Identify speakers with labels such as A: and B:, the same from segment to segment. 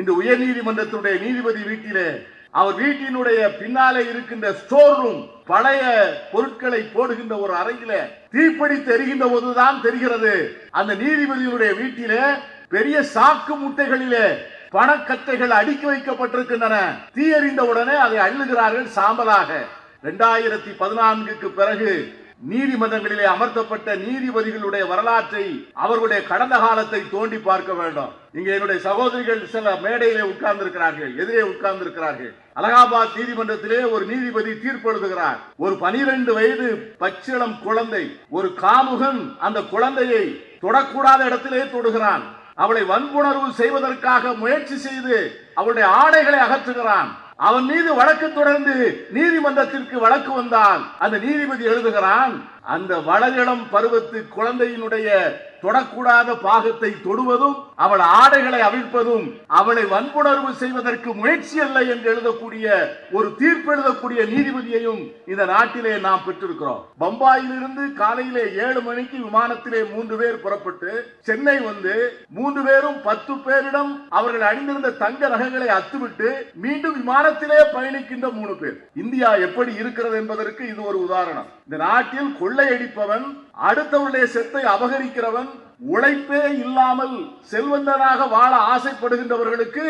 A: இந்த உயர் நீதிமன்றத்தினுடைய நீதிபதி வீட்டிலே அவர் வீட்டினுடைய பின்னாலே இருக்கின்ற ஸ்டோர் ரூம் பழைய பொருட்களை போடுகின்ற ஒரு அறையில தீப்பிடித்து எரிகின்ற போதுதான் தெரிகிறது. அந்த நீதிபதியினுடைய வீட்டிலே பெரிய சாக்கு முட்டைகளிலே பணக்கட்டைகள் அடுக்கி வைக்கப்பட்டிருக்கின்றன. தீயறிந்த உடனே அதை அள்ளுகிறார்கள் சாம்பலாக. இரண்டாயிரத்தி பதினான்குக்கு பிறகு நீதிமன்றங்களிலே அமர்த்தப்பட்ட நீதிபதிகளுடைய வரலாற்றை அவர்களுடைய கடந்த காலத்தை தோண்டி பார்க்க வேண்டும். இங்கே என்னுடைய சகோதரிகள் சில மேடையிலே உட்கார்ந்து இருக்கிறார்கள் எதிரே உட்கார்ந்து இருக்கிறார்கள் அலகாபாத் நீதிமன்றத்திலே ஒரு நீதிபதி தீர்ப்பு எழுதுகிறார் ஒரு பனிரெண்டு வயது பச்சிளம் குழந்தை ஒரு காமுகன் அந்த குழந்தையை தொடக்கூடாத இடத்திலே தொடுகிறான். அவளை வன்புணர்வு செய்வதற்காக முயற்சி செய்து அவளுடைய ஆடைகளை அகற்றுகிறான். அவன் மீது வழக்கு தொடர்ந்து நீதிமன்றத்திற்கு வழக்கு வந்தால் அந்த நீதிபதி எழுதுகிறான் அந்த வளரிளம் பருவத்து குழந்தையினுடைய தொடக்கூடாத பாகத்தை தொடுவதும் அவள் ஆடைகளை அவிழ்ப்பதும் அவளை வன்புணர்வு செய்வதற்கு முயற்சி அல்ல என்று எழுதக்கூடிய ஒரு தீர்ப்பு எழுதக்கூடிய நீதிபதியையும் இந்த நாட்டிலே நாம் பெற்றிருக்கிறோம். பம்பாயிலிருந்து காலையிலே ஏழு மணிக்கு விமானத்திலே மூன்று பேர் புறப்பட்டு சென்னை வந்து மூன்று பேரும் பத்து பேரிடம் அவர்கள் அணிந்திருந்த தங்க நகைகளை அத்துவிட்டு மீண்டும் விமானத்திலே பயணிக்கின்ற மூணு பேர். இந்தியா எப்படி இருக்கிறது என்பதற்கு இது ஒரு உதாரணம். இந்த நாட்டில் கொள்ள கொள்ளையடிப்பவன் அடுத்தவருடைய செத்தை அபகரிக்கிறவன் உழைப்பே இல்லாமல் செல்வந்தனாக வாழ ஆசைப்படுகின்றவர்களுக்கு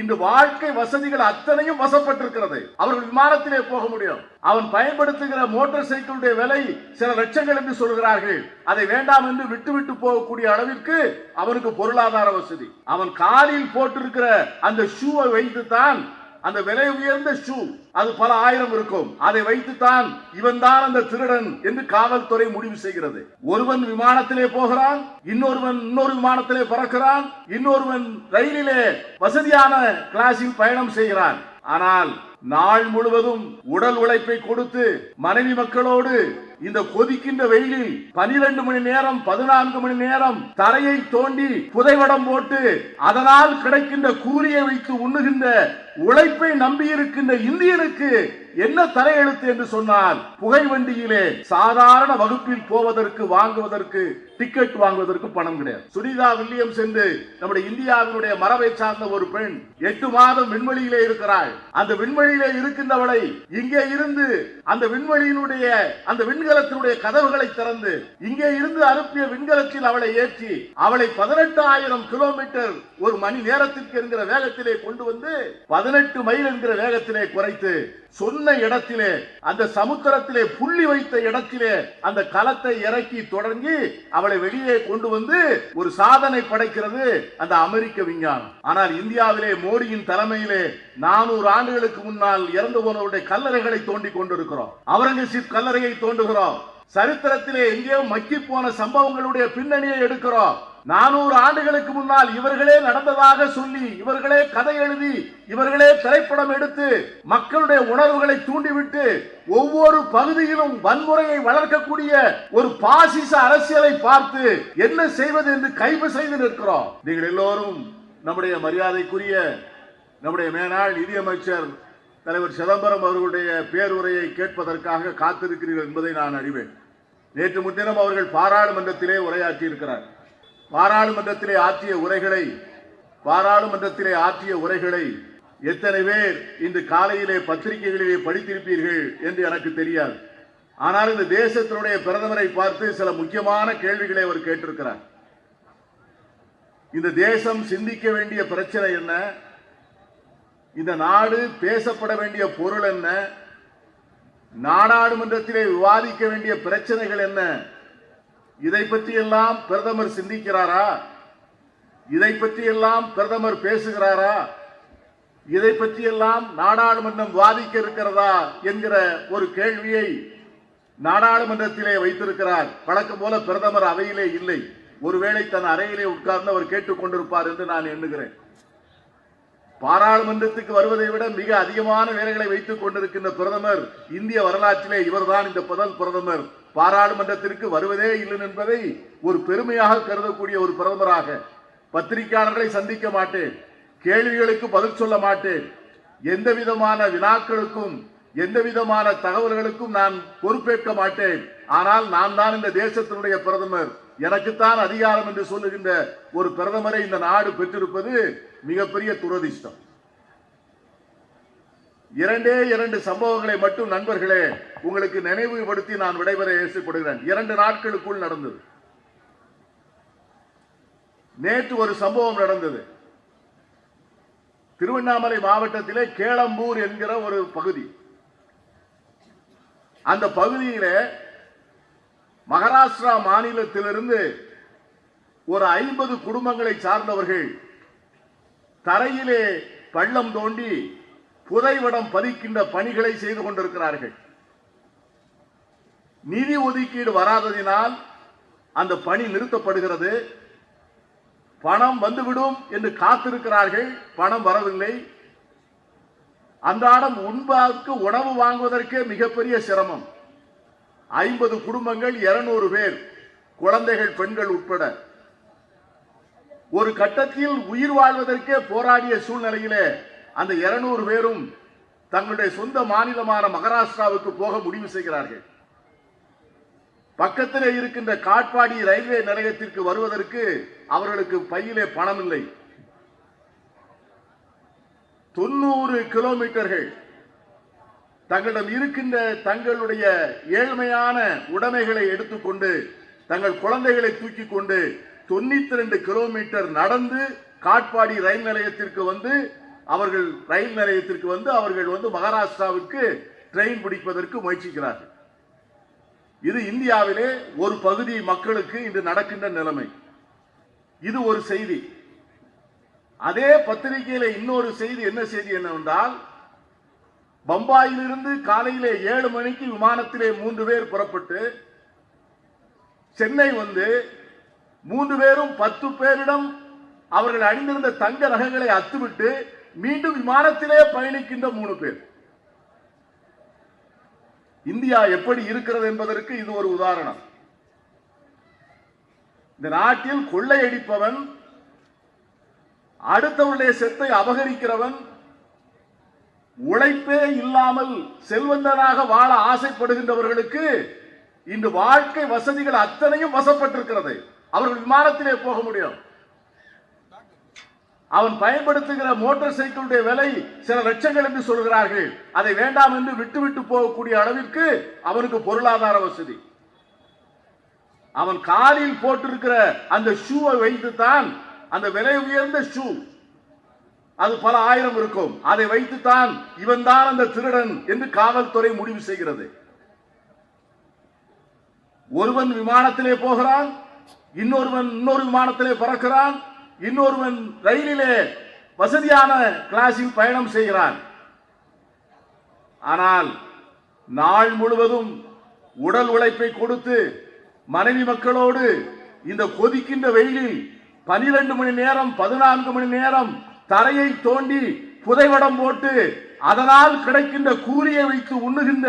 A: இன்று வாழ்க்கை வசதிகள் அத்தனையும் வசப்பட்டிருக்கிறது. அவர்கள் விமானத்திலே போக முடியும். அவன் பயன்படுத்துகிற மோட்டார் சைக்கிளுடைய விலை சில லட்சங்கள் என்று சொல்கிறார்கள். அதை வேண்டாம் என்று விட்டுவிட்டு போகக்கூடிய அளவிற்கு அவனுக்கு பொருளாதார வசதி. அவன் காலில் போட்டிருக்கிற அந்த ஷூவை வைத்துத்தான் அந்த விலை உயர்ந்த ஷூ அது பல ஆயிரம் இருக்கும். அதை வைத்துத்தான் இவன் தான் அந்த திருடன் என்று காவல்துறை முடிவு செய்கிறது. ஒருவன் விமானத்திலே போகிறான் இன்னொருவன் இன்னொரு விமானத்திலே பறக்கிறான் இன்னொருவன் ரயிலிலே வசதியான கிளாஸில் பயணம் செய்கிறான். ஆனால் நாள் முழுவதும் உடல் உழைப்பை கொடுத்து மனைவி மக்களோடு இந்த கொதிக்கின்ற வெயிலில் பனிரெண்டு மணி நேரம் பதினான்கு மணி நேரம் தரையை தோண்டி புதைவடம் போட்டு அதனால் கிடைக்கின்ற கூலியை வைத்து உண்ணுகின்ற உழைப்பை நம்பியிருக்கின்ற இந்தியனுக்கு என்ன தலையெழுத்து என்று சொன்னால் புகை வண்டியிலே சாதாரண வகுப்பில் போவதற்கு வாங்குவதற்கு டிக்கெட் வாங்குவதற்கு பணம் கிடையாது. சுனிதா வில்லியம்ஸ் என்று நம்முடைய இந்தியாவினுடைய மரபை சார்ந்த ஒரு பெண் எட்டு மாதம் விண்வெளியிலே இருக்கிறாள். அந்த விண்வெளியிலே இருக்கின்றவளை இங்கே இருந்து அந்த விண்வெளியினுடைய அந்த விண்கலத்தினுடைய கதவுகளை திறந்து இங்கே இருந்து அனுப்பிய விண்கலத்தில் அவளை ஏற்றி அவளை பதினெட்டு ஆயிரம் கிலோமீட்டர் ஒரு மணி நேரத்திற்கு என்கிற வேகத்திலே கொண்டு வந்து பதினெட்டு மைல் என்கிற வேகத்திலே குறைத்து சொன்ன இடத்திலே அந்த சமுத்திரத்திலே புள்ளி வைத்த இடத்திலே அந்த களத்தை இறக்கி தொடங்கி அவளை வெளியே கொண்டு வந்து ஒரு சாதனை படைக்கிறது அந்த அமெரிக்க விஞ்ஞானம். ஆனால் இந்தியாவிலே மோடியின் தலைமையிலே நானூறு ஆண்டுகளுக்கு முன்னால் இறந்து போனவருடைய கல்லறைகளை தோண்டி கொண்டிருக்கிறோம். அவுரங்கசீப் கல்லறையை தோண்டுகிறோம். சரித்திரத்திலே எங்கேயோ மக்கி போன சம்பவங்களுடைய பின்னணியை எடுக்கிறோம். நானூறு ஆண்டுகளுக்கு முன்னால் இவர்களே நடந்ததாக சொல்லி இவர்களே கதை எழுதி இவர்களே திரைப்படம் எடுத்து மக்களுடைய உணர்வுகளை தூண்டிவிட்டு ஒவ்வொரு பகுதியிலும் வன்முறையை வளர்க்கக்கூடிய ஒரு பாசிச அரசியலை பார்த்து என்ன செய்வது என்று கைவு செய்து நிற்கிறோம். நீங்கள் எல்லோரும் நம்முடைய மரியாதைக்குரிய நம்முடைய மேனாள் நிதியமைச்சர் தலைவர் சிதம்பரம் அவர்களுடைய பேருரையை கேட்பதற்காக காத்திருக்கிறீர்கள் என்பதை நான் அறிவேன். நேற்று முன்தினம் அவர்கள் பாராளுமன்றத்திலே உரையாற்றி இருக்கிறார் பாராளுமன்றத்திலே ஆற்றிய உரைகளை பாராளுமன்றத்திலே ஆற்றிய உரைகளை எத்தனை பேர் இன்று காலையிலே பத்திரிகைகளிலே படித்திருப்பீர்கள் என்று எனக்கு தெரியாது. ஆனால் இந்த தேசத்தினுடைய பிரதமரை பார்த்து சில முக்கியமான கேள்விகளை அவர் கேட்டிருக்கிறார். இந்த தேசம் சிந்திக்க வேண்டிய பிரச்சனை என்ன? இந்த நாடு பேசப்பட வேண்டிய பொருள் என்ன? நாடாளுமன்றத்திலே விவாதிக்க வேண்டிய பிரச்சனைகள் என்ன? இதை பற்றி எல்லாம் பிரதமர் சிந்திக்கிறாரா? இதை பற்றி எல்லாம் பிரதமர் பேசுகிறாரா? இதை பற்றி எல்லாம் நாடாளுமன்றம் வாதிக்க இருக்கிறதா என்கிற ஒரு கேள்வியை நாடாளுமன்றத்திலே வைத்திருக்கிறார். வழக்கம் போல பிரதமர் அவையிலே இல்லை. ஒருவேளை தன் அறையிலே உட்கார்ந்து அவர் கேட்டுக்கொண்டிருப்பார் என்று நான் எண்ணுகிறேன். பாராளுமன்றத்துக்கு வருவதை விட மிக அதிகமான வேலைகளை வைத்துக் கொண்டிருக்கின்ற பிரதமர் இந்திய வரலாற்றிலே இவர்தான் இந்த முதல் பிரதமர். பாராளுமன்றத்திற்கு வருவதே இல்லை என்பதை ஒரு பெருமையாக கருதக்கூடிய ஒரு பிரதமராக பத்திரிகையாளர்களை சந்திக்க மாட்டேன். கேள்விகளுக்கு பதில் சொல்ல மாட்டேன். எந்த விதமான வினாக்களுக்கும் எந்த விதமான தகவல்களுக்கும் நான் பொறுப்பேற்க மாட்டேன். ஆனால் நான் தான் இந்த தேசத்தினுடைய பிரதமர். எனக்குத்தான் அதிகாரம் என்று சொல்லுகின்ற ஒரு பிரதமரை இந்த நாடு பெற்றிருப்பது மிகப்பெரிய துரதிர்ஷ்டம். இரண்டே இரண்டு சம்பவங்களை மட்டும் நண்பர்களே உங்களுக்கு நினைவுபடுத்தி நான் விடைபெற ஏசப்படுகிறேன். இரண்டு நாட்களுக்குள் நடந்தது. நேற்று ஒரு சம்பவம் நடந்தது. திருவண்ணாமலை மாவட்டத்திலே கேளம்பூர் என்கிற ஒரு பகுதி. அந்த பகுதியில மகாராஷ்டிரா மாநிலத்திலிருந்து ஒரு ஐம்பது குடும்பங்களை சார்ந்தவர்கள் தரையிலே பள்ளம் தோண்டி புதைவடம் பதிக்கின்ற பணிகளை செய்து கொண்டிருக்கிறார்கள். நிதி ஒதுக்கீடு வராததினால் அந்த பணி நிறுத்தப்படுகிறது. பணம் வந்துவிடும் என்று காத்திருக்கிறார்கள். பணம் வரவில்லை. அன்றாடம் உண்பாக்கு உணவு வாங்குவதற்கே மிகப்பெரிய சிரமம். ஐம்பது குடும்பங்கள் இருநூறு பேர் குழந்தைகள் பெண்கள் உட்பட. ஒரு கட்டத்தில் உயிர் வாழ்வதற்கே போராடிய சூழ்நிலையிலே அந்த இருநூறு பேரும் தங்களுடைய சொந்த மாநிலமான மகாராஷ்டிராவுக்கு போக முடிவு செய்கிறார்கள். பக்கத்திலே இருக்கின்ற காட்பாடி ரயில்வே நிலையத்திற்கு வருவதற்கு அவர்களுக்கு பையிலே பணம் இல்லை தொண்ணூறு கிலோமீட்டர்கள் தங்களிடம் இருக்கின்ற தங்களுடைய ஏழ்மையான உடைமைகளை எடுத்துக்கொண்டு தங்கள் குழந்தைகளை தூக்கி கொண்டு தொண்ணூத்தி ரெண்டு கிலோமீட்டர் நடந்து காட்பாடி ரயில் நிலையத்திற்கு வந்து அவர்கள் ரயில் நிலையத்திற்கு வந்து அவர்கள் வந்து மகாராஷ்டிராவுக்கு ட்ரெயின் பிடிப்பதற்கு முயற்சிக்கிறார்கள். இது இந்தியாவிலே ஒரு பகுதி மக்களுக்கு இன்று நடக்கின்ற நிலைமை. இது ஒரு செய்தி. அதே பத்திரிகையில இன்னொரு செய்தி என்ன செய்தி என்னவென்றால் பம்பாயிலிருந்து காலையிலே ஏழு மணிக்கு விமானத்திலே மூன்று பேர் புறப்பட்டு சென்னை வந்து மூன்று பேரும் பத்து பேரிடம் அவர்கள் அணிந்திருந்த தங்க ரகங்களை அத்துவிட்டு மீண்டும் விமானத்திலே பயணிக்கின்ற மூணு பேர். இந்தியா எப்படி இருக்கிறது என்பதற்கு இது ஒரு உதாரணம். இந்த நாட்டில் கொள்ளையடிப்பவன் அடுத்தவருடைய செத்தை அபகரிக்கிறவன் உழைப்பே இல்லாமல் செல்வந்தனாக வாழ ஆசைப்படுகின்றவர்களுக்கு இன்று வாழ்க்கை வசதிகள் அத்தனையும் வசப்பட்டிருக்கிறது. அவர்கள் விமானத்திலே போக முடியும். அவன் பயன்படுத்துகிற மோட்டார் சைக்கிளுடைய விலை சில லட்சங்கள் என்று சொல்கிறார்கள். அதை வேண்டாம் என்று விட்டுவிட்டு போகக்கூடிய அளவிற்கு அவனுக்கு பொருளாதார வசதி. அவன் காலில் போட்டிருக்கிற அந்த ஷூவை வைத்து தான் அந்த விலை உயர்ந்த ஷூ அது பல ஆயிரம் இருக்கும். அதை வைத்துத்தான் இவன் தான் அந்த திருடன் என்று காவல்துறை முடிவு செய்கிறது. ஒருவன் விமானத்திலே போகிறான் இன்னொருவன் இன்னொரு விமானத்திலே பறக்கிறான் இன்னொருவன் ரயிலிலே வசதியான கிளாஸில் பயணம் செய்கிறான். ஆனால் நாள் முழுவதும் உடல் உழைப்பை கொடுத்து மனைவி மக்களோடு இந்த கொதிக்கின்ற வெயிலில் பனிரெண்டு மணி நேரம் பதினான்கு மணி நேரம் தரையை தோண்டி புதைவடம் போட்டு அதனால் கிடைக்கின்ற கூலியை வைத்து உண்ணுகின்ற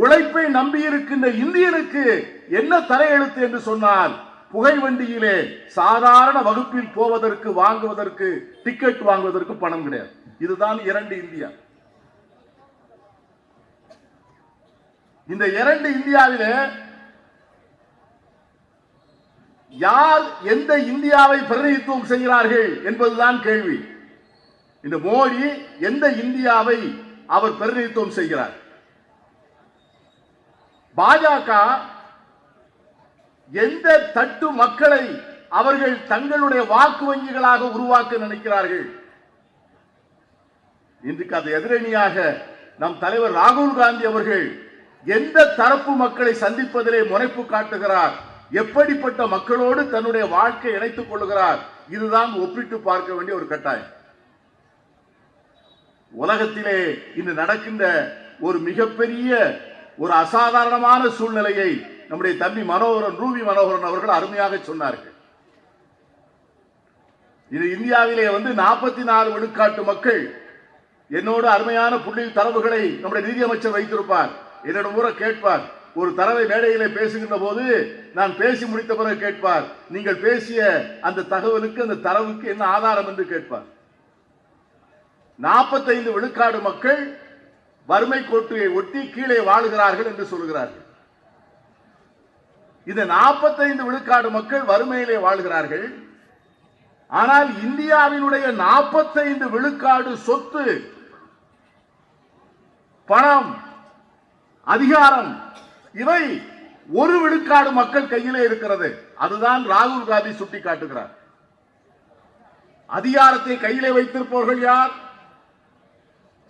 A: உழைப்பை நம்பியிருக்கின்ற இந்தியனுக்கு என்ன தலையெழுத்து என்று சொன்னால் புகை வண்டியிலே சாதாரண வகுப்பில் போவதற்கு வாங்குவதற்கு டிக்கெட் வாங்குவதற்கு பணம் கிடையாது. இதுதான் இரண்டு இந்தியா. இந்த இரண்டு இந்தியாவிலே யார் எந்த இந்தியாவை பிரதிநிதித்துவம் செய்கிறார்கள் என்பதுதான் கேள்வி. இந்த மோடி எந்த இந்தியாவை அவர் பிரதிநிதித்துவம் செய்கிறார்? பாஜக எந்த தட்டு மக்களை அவர்கள் தங்களுடைய வாக்கு வங்கிகளாக உருவாக்க நினைக்கிறார்கள்? இன்றைக்கு அது எதிரணியாக நம் தலைவர் ராகுல் காந்தி அவர்கள் எந்த தரப்பு மக்களை சந்திப்பதிலே முனைப்பு காட்டுகிறார்? எப்படிப்பட்ட மக்களோடு தன்னுடைய வாழ்க்கை இணைத்துக் கொள்கிறார் இதுதான் ஒப்பிட்டு பார்க்க வேண்டிய ஒரு கட்டாயம். உலகத்திலே இன்று நடக்கின்ற ஒரு மிகப்பெரிய ஒரு அசாதாரணமான சூழ்நிலையை நம்முடைய தம்பி மனோகரன் ரூபி மனோகரன் அவர்கள் அருமையாக சொன்னார்கள். இது இந்தியாவிலே வந்து நாற்பத்தி நாலு விழுக்காட்டு மக்கள் என்னோடு அருமையான புள்ளி தரவுகளை நம்முடைய நிதியமைச்சர் வைத்திருப்பார். என்னிடம் கூட கேட்பார். ஒரு தரவை மேடையிலே பேசுகின்ற போது நான் பேசி முடித்த பிறகு கேட்பார். நீங்கள் பேசிய அந்த தகவலுக்கு அந்த தரவுக்கு என்ன ஆதாரம் என்று கேட்பார். நாற்பத்தைந்து விழுக்காடு மக்கள் வறுமை கோட்டையை ஒட்டி கீழே வாழுகிறார்கள் என்று சொல்கிறார்கள். இந்த 45 விழுக்காடு மக்கள் வறுமையிலே வாழ்கிறார்கள். ஆனால் இந்தியாவினுடைய 45 விழுக்காடு சொத்து பணம் அதிகாரம் இவை ஒரு விழுக்காடு மக்கள் கையிலே இருக்கிறது. அதுதான் ராகுல் காந்தி சுட்டி காட்டுகிறார் அதிகாரத்தை கையிலே வைத்திருப்பவர்கள் யார்?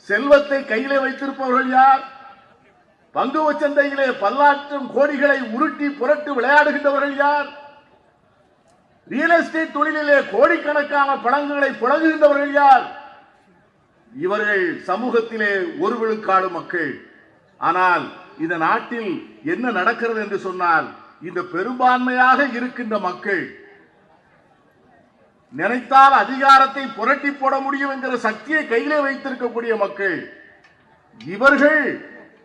A: செல்வத்தை கையிலே வைத்திருப்பவர்கள் யார்? பங்கு சந்தையிலே பல்லாற்றும் கோடிகளை உருட்டி புரட்டு விளையாடுகின்றவர்கள் யார்? ரியல் எஸ்டேட் தொழிலிலே கோடிக்கணக்கான பழங்குகளை புழங்குகின்றவர்கள் யார்? இவர்கள் சமூகத்திலே ஒரு விழுக்காடு மக்கள். ஆனால் இந்த நாட்டில் என்ன நடக்கிறது என்று சொன்னால் இந்த பெரும்பான்மையாக இருக்கின்ற மக்கள் நினைத்தால் அதிகாரத்தை புரட்டி போட முடியும் என்கிற சக்தியை கையிலே வைத்திருக்கக்கூடிய மக்கள். இவர்கள்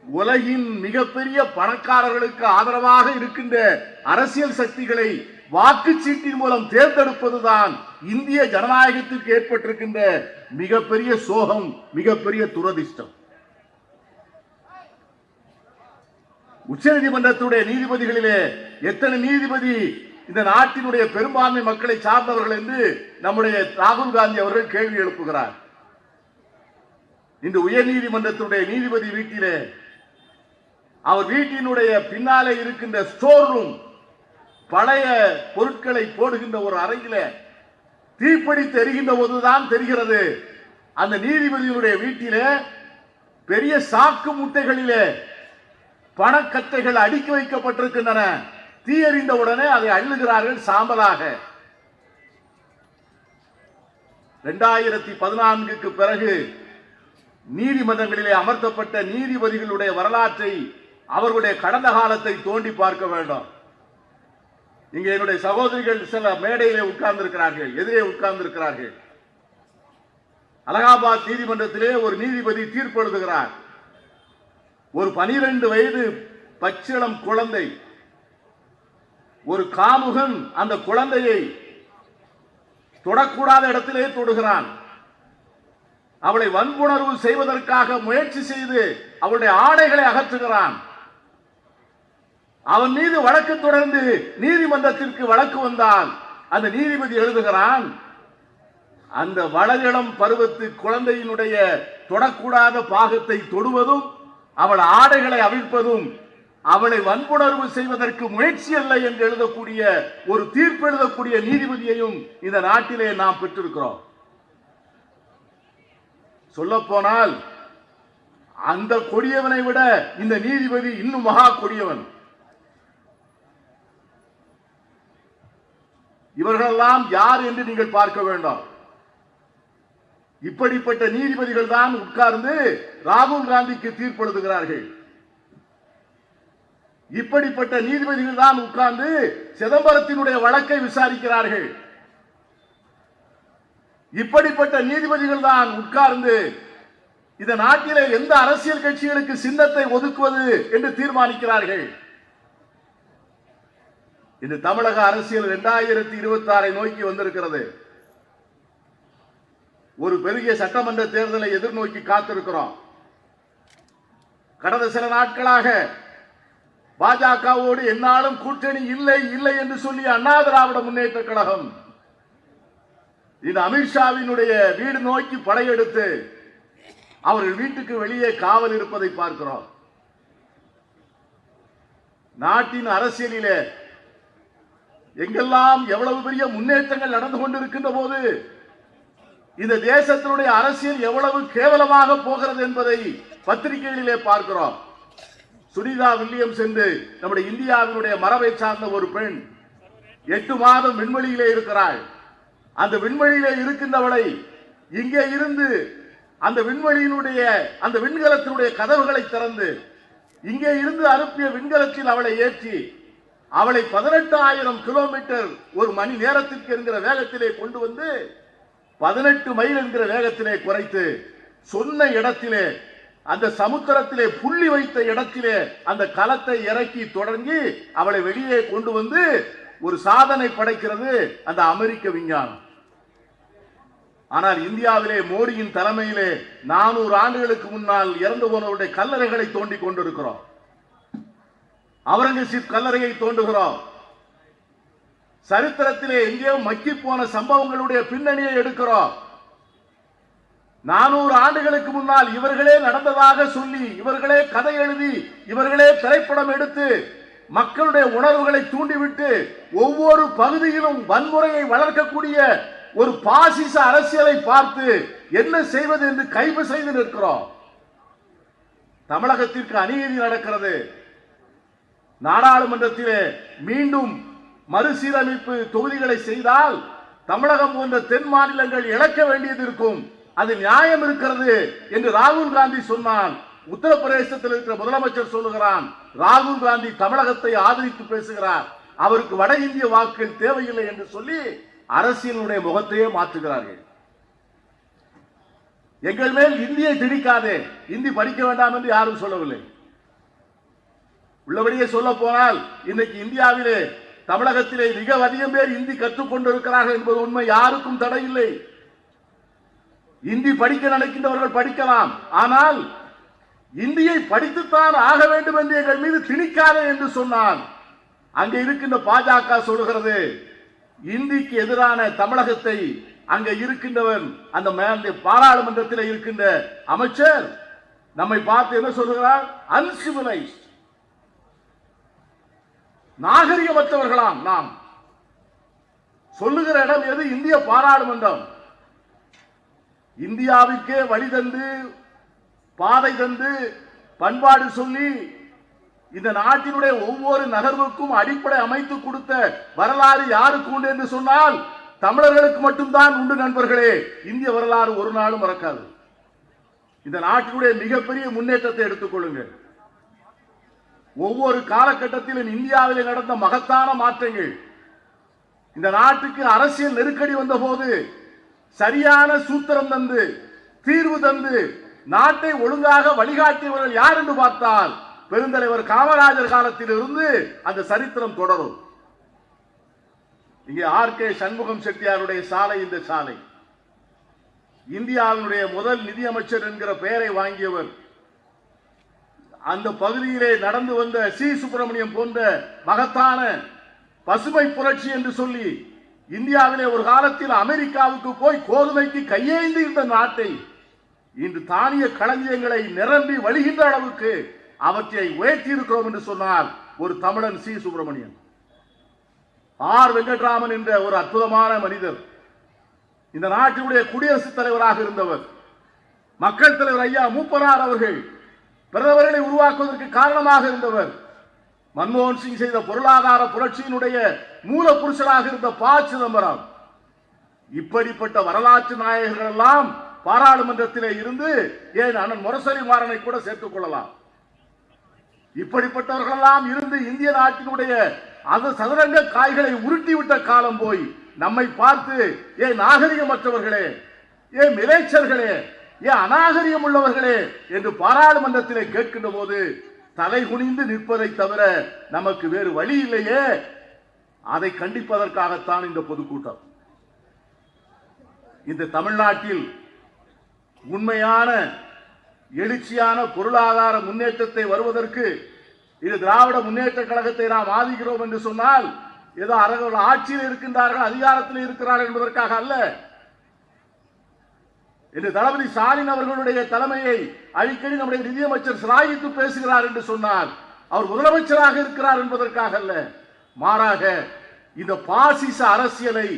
A: உலகின் மிகப்பெரிய பணக்காரர்களுக்கு ஆதரவாக இருக்கின்ற அரசியல் சக்திகளை வாக்குச்சீட்டின் மூலம் தேர்ந்தெடுப்பதுதான் இந்திய ஜனநாயகத்திற்கு ஏற்பட்டிருக்கின்ற மிகப்பெரிய சோகம் மிகப்பெரிய துரதிர்ஷ்டம். உச்சநீதிமன்றத்துடைய நீதிபதிகளிலே எத்தனை நீதிபதி இந்த நாட்டினுடைய பெரும்பான்மை மக்களை சார்ந்தவர்கள் என்று நம்முடைய ராகுல் காந்தி அவர்கள் கேள்வி எழுப்புகிறார். இந்த உயர் நீதிமன்றத்துடைய நீதிபதி வீட்டிலே அவர் வீட்டினுடைய பின்னாலே இருக்கின்ற ஸ்டோர் ரூம் பழைய பொருட்களை போடுகின்ற ஒரு அறையில தீப்பிடித்து தெரிகின்ற போதுதான் தெரிகிறது. அந்த நீதிபதியினுடைய வீட்டிலே பெரிய சாக்கு முட்டைகளிலே பணக்கட்டைகள் அடுக்கி வைக்கப்பட்டிருக்கின்றன. தீயறிந்த உடனே அதை அள்ளுகிறார்கள் சாம்பலாக. இரண்டாயிரத்தி பதினான்குக்கு பிறகு நீதிமன்றங்களிலே அமர்த்தப்பட்ட நீதிபதிகளுடைய வரலாற்றை அவர்களுடைய கடந்த காலத்தை தோண்டி பார்க்க வேண்டும். இங்கே என்னுடைய சகோதரிகள் சில மேடையிலே உட்கார்ந்து இருக்கிறார்கள் எதிரே உட்கார்ந்து இருக்கிறார்கள் அலகாபாத் நீதிமன்றத்திலே ஒரு நீதிபதி தீர்ப்பு எழுதுகிறார் ஒரு பனிரெண்டு வயது பச்சிளம் குழந்தை ஒரு காமுகன் அந்த குழந்தையை தொடக்கூடாத இடத்திலே தொடுகிறான். அவளை வன்புணர்வு செய்வதற்காக முயற்சி செய்து அவளுடைய ஆடைகளை அகற்றுகிறான். அவன் மீது வழக்கு தொடர்ந்து நீதிமன்றத்திற்கு வழக்கு வந்தால் அந்த நீதிபதி எழுதுகிறான் அந்த வளரிளம் பருவத்து குழந்தையினுடைய தொடக்கூடாத பாகத்தை தொடுவதும் அவள் ஆடைகளை அவிழ்ப்பதும் அவளை வன்புணர்வு செய்வதற்கு முயற்சி அல்ல என்று எழுதக்கூடிய ஒரு தீர்ப்பு எழுதக்கூடிய நீதிபதியையும் இந்த நாட்டிலே நாம் பெற்றிருக்கிறோம். சொல்ல போனால் அந்த கொடியவனை விட இந்த நீதிபதி இன்னும் மகா கொடியவன். இவர்களெல்லாம் யார் என்று நீங்கள் பார்க்க வேண்டாம். இப்படிப்பட்ட நீதிபதிகள் தான் உட்கார்ந்து ராகுல் காந்திக்கு தீர்ப்பெழுதுகிறார்கள் இப்படிப்பட்ட நீதிபதிகள் தான் உட்கார்ந்து சிதம்பரத்தினுடைய வழக்கை விசாரிக்கிறார்கள். இப்படிப்பட்ட நீதிபதிகள் தான் உட்கார்ந்து இந்த நாட்டிலே எந்த அரசியல் கட்சிகளுக்கு சின்னத்தை ஒதுக்குவது என்று தீர்மானிக்கிறார்கள். இந்த தமிழக அரசியல் இரண்டாயிரத்தி இருபத்தி ஆறை நோக்கி வந்திருக்கிறது. ஒரு பெரிய சட்டமன்ற தேர்தலை எதிர்நோக்கி காத்திருக்கிறோம். கடந்த சில நாட்களாக பாஜகவோடு என்னாலும் கூட்டணி இல்லை இல்லை என்று சொல்லி அண்ணா திராவிட முன்னேற்ற கழகம் இந்த அமித்ஷாவினுடைய வீடு நோக்கி படையெடுத்து அவர்கள் வீட்டுக்கு வெளியே காவல் இருப்பதை பார்க்கிறோம். நாட்டின் அரசியலிலே எங்கெல்லாம் எவ்வளவு பெரிய முன்னேற்றங்கள் நடந்து கொண்டிருக்கின்ற போது இந்த தேசத்தினுடைய அரசியல் எவ்வளவு கேவலமாக போகிறது என்பதை பத்திரிகைகளிலே பார்க்கிறோம். சுனிதா வில்லியம்ஸ் என்று நம்முடைய இந்தியாவினுடைய மரபை சார்ந்த ஒரு பெண் எட்டு மாதம் விண்வெளியிலே இருக்கிறாள். அந்த விண்வெளியிலே இருக்கின்றவளை இங்கே இருந்து அந்த விண்வெளியினுடைய அந்த விண்கலத்தினுடைய கதவுகளை திறந்து இங்கே இருந்து அனுப்பிய விண்கலத்தில் அவளை ஏற்றி அவளை பதினெட்டாயிரம் கிலோமீட்டர் ஒரு மணி நேரத்திற்கு என்கிற வேகத்திலே கொண்டு வந்து பதினெட்டு மைல் என்கிற வேகத்திலே குறைத்து சொன்ன இடத்திலே அந்த சமுத்திரத்திலே புள்ளி வைத்த இடத்திலே அந்த களத்தை இறக்கி தொடங்கி அவளை வெளியே கொண்டு வந்து ஒரு சாதனை படைக்கிறது அந்த அமெரிக்க விஞ்ஞானம். ஆனால் இந்தியாவிலே மோடியின் தலைமையிலே நானூறு ஆண்டுகளுக்கு முன்னால் இறந்து போனவருடைய கல்லறைகளை தோண்டி கொண்டிருக்கிறோம். அவுரங்கசீப் கல்லறையை தோண்டுகிறோம் சரித்திரத்திலே எங்கேயோ மக்கி போன சம்பவங்களுடைய பின்னணியை எடுக்கிறோம் நானூறு ஆண்டுகளுக்கு முன்னால் இவர்களே நடந்ததாக சொல்லி இவர்களே கதை எழுதி இவர்களே திரைப்படம் எடுத்து மக்களுடைய உணர்வுகளை தூண்டிவிட்டு ஒவ்வொரு பகுதியிலும் வன்முறையை வளர்க்கக்கூடிய ஒரு பாசிச அரசியலை பார்த்து என்ன செய்வது என்று கைவு செய்து நிற்கிறோம். தமிழகத்திற்கு அநீதி நடக்கிறது. நாடாளுமன்றத்திலே மீண்டும் மறுசீரமைப்பு தொகுதிகளை செய்தால் தமிழகம் போன்ற தென் மாநிலங்கள் இழக்க வேண்டியது இருக்கும். அது நியாயம் இருக்கிறது என்று ராகுல் காந்தி சொன்னான். உத்தரப்பிரதேசத்தில் இருக்கிற முதலமைச்சர் சொல்லுகிறான். ராகுல் காந்தி தமிழகத்தை ஆதரித்து பேசுகிறார். அவருக்கு வட இந்திய வாக்குகள் தேவையில்லை என்று சொல்லி அரசியலுடைய முகத்தையே மாற்றுகிறார்கள். எங்கள் மேல் இந்தியை திணிக்காதே. இந்தி படிக்க வேண்டாம் என்று யாரும் சொல்லவில்லை. உள்ளபடியே சொல்ல போனால் இன்னைக்கு இந்தியாவிலே தமிழகத்திலே மிக அதிகம் பேர் இந்தி கற்றுக்கொண்டிருக்கிறார்கள் என்பது உண்மை. யாருக்கும் தடையில்லை. இந்தி படிக்க நினைக்கின்றவர்கள் படிக்கலாம். ஆனால் இந்தியை படித்துத்தான் ஆக வேண்டும் என்று எங்கள் மீது திணிக்காதே என்று சொன்னான் அங்கே இருக்கின்ற பாஜக சொல்லுகிறது இந்திக்கு எதிரான தமிழகத்தை அங்க இருக்கின்றவன் அந்த பாராளுமன்றத்தில் இருக்கின்ற அமைச்சர் நம்மை பார்த்து என்ன சொல்கிறார் அன்சிவிலைஸ் நாகரிகமற்றவர்களாம் நாம். சொல்லுகிற இடம் எது? இந்திய பாராளுமன்றம். இந்தியாவுக்கே வழி தந்து பாதை தந்து பண்பாடு சொல்லி இந்த நாட்டினுடைய ஒவ்வொரு நகர்வுக்கும் அடிப்படை அமைத்து கொடுத்த வரலாறு யாருக்கு உண்டு என்று சொன்னால் தமிழர்களுக்கு மட்டும்தான் உண்டு நண்பர்களே. இந்திய வரலாறு ஒரு நாளும் மறக்காது. இந்த நாட்டினுடைய மிகப்பெரிய முன்னேற்றத்தை எடுத்துக்கொள்ளுங்கள் ஒவ்வொரு காலகட்டத்திலும் இந்தியாவில் நடந்த மகத்தான மாற்றங்கள். இந்த நாட்டுக்கு அரசியல் நெருக்கடி வந்தபோது சரியான சூத்திரம் தந்து தீர்வு தந்து நாட்டை ஒழுங்காக வழிகாட்டியவர்கள் யார் என்று பார்த்தால் பெருந்தலைவர் காமராஜர் காலத்தில் இருந்து அந்த சரித்திரம் தொடரும். இங்கே ஆர் கே சண்முகம் செட்டியாருடைய சாலை இந்த சாலை. இந்தியாவினுடைய முதல் நிதியமைச்சர் என்கிற பெயரை வாங்கியவர் அந்த பகுதியிலே நடந்து வந்த சி. சுப்பிரமணியம் போன்ற மகத்தான பசுமை புரட்சி என்று சொல்லி இந்தியாவிலே ஒரு காலத்தில் அமெரிக்காவுக்கு போய் கோதுமைக்கு கையேந்தி இருந்த நாட்டை இன்று தானிய களஞ்சியங்களை நிரம்பி வழிகின்ற அளவுக்கு அவற்றை உயர்த்தியிருக்கிறோம் என்று சொன்னார் ஒரு தமிழன் சி. சுப்பிரமணியன். ஆர். வெங்கட்ராமன் என்ற ஒரு அற்புதமான மனிதர். இந்த நாட்டினுடைய குடியரசுத் தலைவராக இருந்தவர். மக்கள் தலைவர் ஐயா மூப்பனார் அவர்கள் பிரதமர்களை உருவாக்குவதற்கு காரணமாக இருந்தவர். மன்மோகன் சிங் செய்த பொருளாதார புரட்சியினுடைய மூல புருஷராக இருந்த ப. சிதம்பரம். இப்படிப்பட்ட வரலாற்று நாயகர்கள் எல்லாம் பாராளுமன்றத்திலே இருந்து ஏன் அண்ணன் முரசொலி மாறனை கூட சேர்த்துக் கொள்ளலாம்? இப்படிப்பட்டவர்களெல்லாம் இருந்து இந்திய நாட்டினுடைய அது சதுரங்க காய்களை உருட்டி விட்ட காலம் போய் நம்மை பார்த்து ஏன் நாகரிகமற்றவர்களே ஏன் மிளைச்சர்களே ஏன் அநாகரியம் உள்ளவர்களே என்று பாராளுமன்றத்திலே கேட்கின்ற போது தலை குனிந்து நிற்பதை தவிர நமக்கு வேறு வழி இல்லையே. அதை கண்டிப்பதற்காகத்தான் இந்த பொதுக்கூட்டம். இந்த தமிழ்நாட்டில் உண்மையான எழுச்சியான பொருளாதார முன்னேற்றத்தை வருவதற்கு இது திராவிட முன்னேற்ற கழகத்தை நாம் ஆதிக்கிறோம் என்று சொன்னால் ஏதோ அரசு ஆட்சியில் இருக்கின்றார்கள் அதிகாரத்தில் இருக்கிறார்கள் என்பதற்காக அல்ல. என்று தளபதி ஸ்டாலின் அவர்களுடைய தலைமையை அடிக்கடி நம்முடைய நிதியமைச்சர் சிலாகித்து பேசுகிறார் என்று சொன்னார் அவர் முதலமைச்சராக இருக்கிறார் என்பதற்காக அல்ல. மாறாக இந்த பாசிச அரசியலை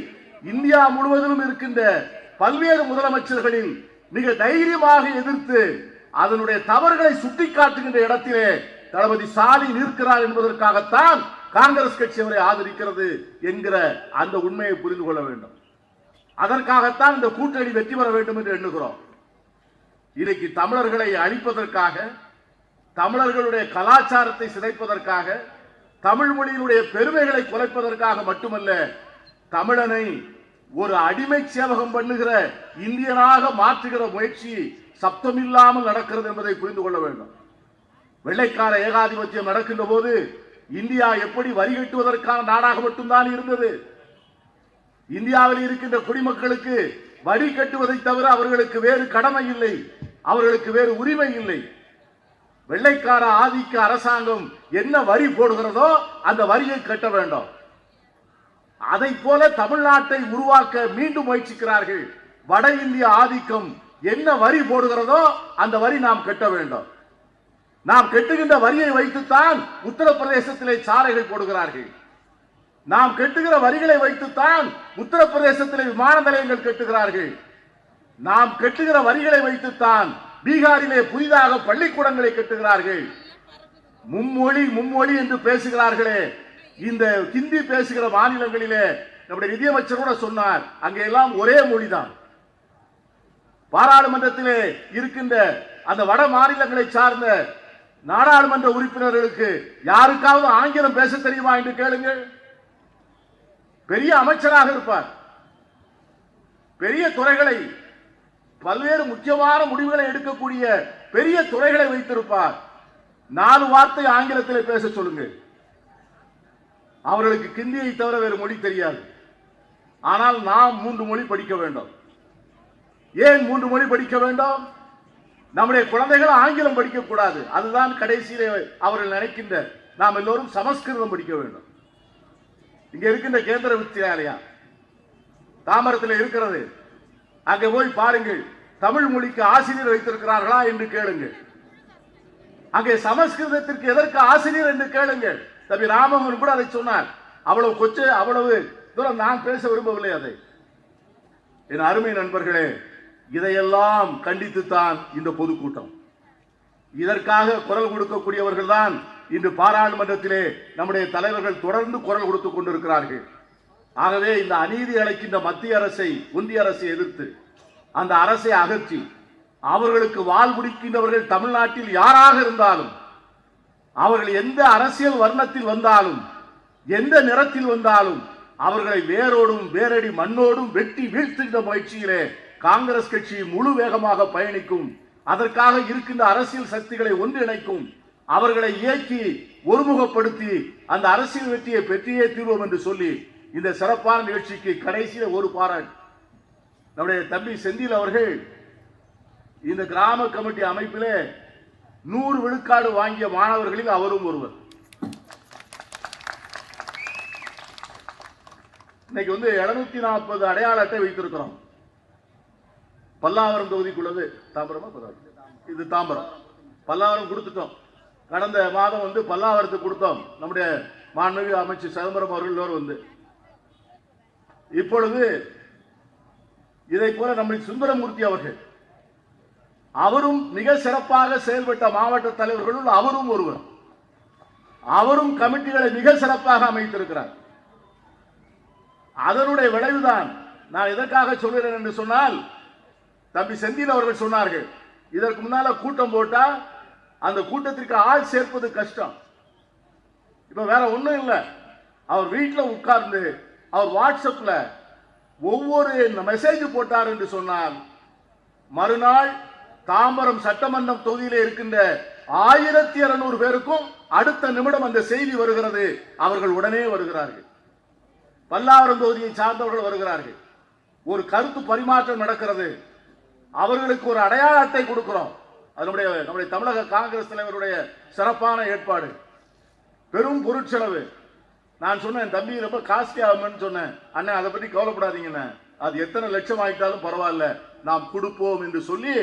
A: இந்தியா முழுவதிலும் இருக்கின்ற பல்வேறு முதலமைச்சர்களில் மிக தைரியமாக எதிர்த்து அதனுடைய தவறுகளை சுட்டிக்காட்டுகின்ற இடத்திலே தளபதி ஸ்டாலின் இருக்கிறார் என்பதற்காகத்தான் காங்கிரஸ் கட்சி அவரை ஆதரிக்கிறது என்கிற அந்த உண்மையை புரிந்து கொள்ள வேண்டும். அதற்காகத்தான் இந்த கூட்டணி வெற்றி பெற வேண்டும் என்று எண்ணுகிறோம். இன்னைக்கு தமிழர்களை அழிப்பதற்காக தமிழர்களுடைய கலாச்சாரத்தை சிதைப்பதற்காக தமிழ் மொழியினுடைய பெருமைகளை குலைப்பதற்காக மட்டுமல்ல தமிழனை ஒரு அடிமை சேவகம் பண்ணுகிற இந்தியனாக மாற்றுகிற முயற்சி சப்தமில்லாமல் நடக்கிறது என்பதை புரிந்து கொள்ள வேண்டும். வெள்ளைக்கார ஏகாதிபத்தியம் நடக்கின்ற போது இந்தியா எப்படி வரி கட்டுவதற்கான நாடாக மட்டும்தான் இருந்தது. இந்தியாவில் இருக்கின்ற குடிமக்களுக்கு வரி கட்டுவதை தவிர அவர்களுக்கு வேறு கடமை இல்லை. அவர்களுக்கு வேறு உரிமை இல்லை. வெள்ளைக்கார ஆதிக்க அரசாங்கம் என்ன வரி போடுகிறதோ அந்த வரியை கட்ட வேண்டும். அதை போல தமிழ்நாட்டை உருவாக்க மீண்டும் முயற்சிக்கிறார்கள். வட இந்திய ஆதிக்கம் என்ன வரி போடுகிறதோ அந்த வரி நாம் கட்ட வேண்டும். நாம் கட்டுகின்ற வரியை வைத்துத்தான் உத்தரப்பிரதேசத்திலே சாலைகள் போடுகிறார்கள். நாம் கட்டுகிற வரிகளை வைத்துத்தான் உத்தரப்பிரதேசத்தில் விமான நிலையங்கள் கட்டுகிறார்கள். நாம் கட்டுகிற வரிகளை வைத்துத்தான் பீகாரிலே புதிதாக பள்ளிக்கூடங்களை கட்டுகிறார்கள். மும்மொழி மும்மொழி என்று பேசுகிறார்களே. இந்த ஹிந்தி பேசுகிற மாநிலங்களிலே நம்முடைய நிதியமைச்சர் கூட சொன்னார் அங்கே எல்லாம் ஒரே மொழிதான். பாராளுமன்றத்திலே இருக்கின்ற அந்த வட மாநிலங்களை சார்ந்த நாடாளுமன்ற உறுப்பினர்களுக்கு யாருக்காவது ஆங்கிலம் பேச தெரியுமா என்று கேளுங்கள். பெரிய அமைச்சராக இருப்பார். பெரிய துறைகளை பல்வேறு முக்கியமான முடிவுகளை எடுக்கக்கூடிய பெரிய துறைகளை வைத்திருப்பார். நாலு வார்த்தை ஆங்கிலத்தில் பேச சொல்லுங்க அவர்களுக்கு கிந்தியை தவிர வேறு மொழி தெரியாது. ஆனால் நாம் மூன்று மொழி படிக்க வேண்டும். ஏன் மூன்று மொழி படிக்க வேண்டும்? நம்முடைய குழந்தைகள் ஆங்கிலம் படிக்கக்கூடாது அதுதான் கடைசியில் அவர்கள் நினைக்கின்ற நாம் எல்லோரும் சமஸ்கிருதம் படிக்க வேண்டும். இங்க இருக்கின்ற கேந்திர வித்தியாலயா தாமரத்தில் இருக்கிறது. அங்கே போய் பாருங்கள். தமிழ் மொழிக்கு ஆசிரியர் வைத்திருக்கிறார்களா என்று கேளுங்கள். அங்கே சமஸ்கிருதத்திற்கு எதற்கு ஆசிரியர் என்று கேளுங்கள். தம்பி ராமமோகன் கூட அதை சொன்னார். அவ்வளவு கொச்சை அவ்வளவு தூரம் நான் பேச விரும்பவில்லை அதை. என் அருமை நண்பர்களே இதையெல்லாம் கண்டித்துத்தான் இந்த பொதுக்கூட்டம். இதற்காக குரல் கொடுக்கக்கூடியவர்கள் தான் இன்று பாராளுமன்றத்திலே நம்முடைய தலைவர்கள் தொடர்ந்து குரல் கொடுத்துக் கொண்டிருக்கிறார்கள். ஆகவே இந்த அநீதி அழைக்கின்ற மத்திய அரசை ஒன்றிய அரசை எதிர்த்து அந்த அரசை அகற்றி அவர்களுக்கு வால் முடிக்கின்றவர்கள் தமிழ்நாட்டில் யாராக இருந்தாலும் அவர்கள் எந்த அரசியல் வர்ணத்தில் வந்தாலும் எந்த நிறத்தில் வந்தாலும் அவர்களை வேரோடும் வேரடி மண்ணோடும் வெட்டி வீழ்த்துகின்ற முயற்சியிலே காங்கிரஸ் கட்சி முழு வேகமாக பயணிக்கும் அதற்காக இருக்கின்ற அரசியல் சக்திகளை ஒன்றிணைக்கும் அவர்களை இயக்கி ஒருமுகப்படுத்தி அந்த அரசியல் வெற்றியை பெற்றியே தீர்வோம் என்று சொல்லி இந்த சிறப்பான நிகழ்ச்சிக்கு கடைசியில ஒரு பாராட்டு. நம்முடைய தம்பி செந்தில் அவர்கள் இந்த கிராம கமிட்டி அமைப்பிலே நூறு விழுக்காடு வாங்கிய மாணவர்களில் அவரும் ஒருவர். இன்னைக்கு வந்து 740 நாற்பது அடையாள அட்டை வைத்திருக்கிறோம். பல்லாவரம் தொகுதிக்குள்ளது தாம்பரமா பல்லாவரம்? இது தாம்பரம். பல்லாவரம் கொடுத்துட்டோம். கடந்த மாதம் வந்து பல்லாவரத்துக்கு கொடுத்தோம். நம்முடைய மாண்புமிகு அமைச்சர் சிதம்பரம் அவர்கள் வந்து. இப்பொழுது இதை போல நம்முடைய சுந்தரமூர்த்தி அவர்கள் அவரும் மிக சிறப்பாக செயல்பட்ட மாவட்ட தலைவர்களுள் அவரும் ஒருவர். அவரும் கமிட்டிகளை மிக சிறப்பாக அமைத்திருக்கிறார். அதனுடைய விளைவுதான் நான் எதற்காக சொல்கிறேன் என்று சொன்னால் தம்பி செந்தில் அவர்கள் சொன்னார்கள் இதற்கு முன்னால கூட்டம் போட்டா அந்த கூட்டத்திற்கு ஆள் சேர்ப்பது கஷ்டம். இப்ப வேற ஒண்ணும் இல்லை. அவர் வீட்டில் உட்கார்ந்து அவர் வாட்ஸ்அப்ல ஒவ்வொரு மெசேஜ் போட்டார் என்று சொன்னால் மறுநாள் தாம்பரம் சட்டமன்றம் தொகுதியில் இருக்கின்ற ஆயிரத்தி இருநூறு பேருக்கும் அடுத்த நிமிடம் அந்த செய்தி வருகிறது. அவர்கள் உடனே வருகிறார்கள். பல்லாவரம் தொகுதியை சார்ந்தவர்கள் வருகிறார்கள். ஒரு கருத்து பரிமாற்றம் நடக்கிறது. அவர்களுக்கு ஒரு அடையாள அட்டை கொடுக்கிறோம். அதனுடைய நம்முடைய தமிழக காங்கிரஸ் தலைவருடைய சிறப்பான ஏற்பாடு. பெரும் பொருட்செலவு. நான் சொன்னேன் தம்பி ரொம்ப காஸ்ட்லி ஆகும்னு சொன்னேன். அண்ணன் அதை பற்றி கவலைப்படாதீங்கண்ணே. அது எத்தனை லட்சம் ஆகிட்டாலும் பரவாயில்ல. நாம் கொடுப்போம் என்று சொல்லி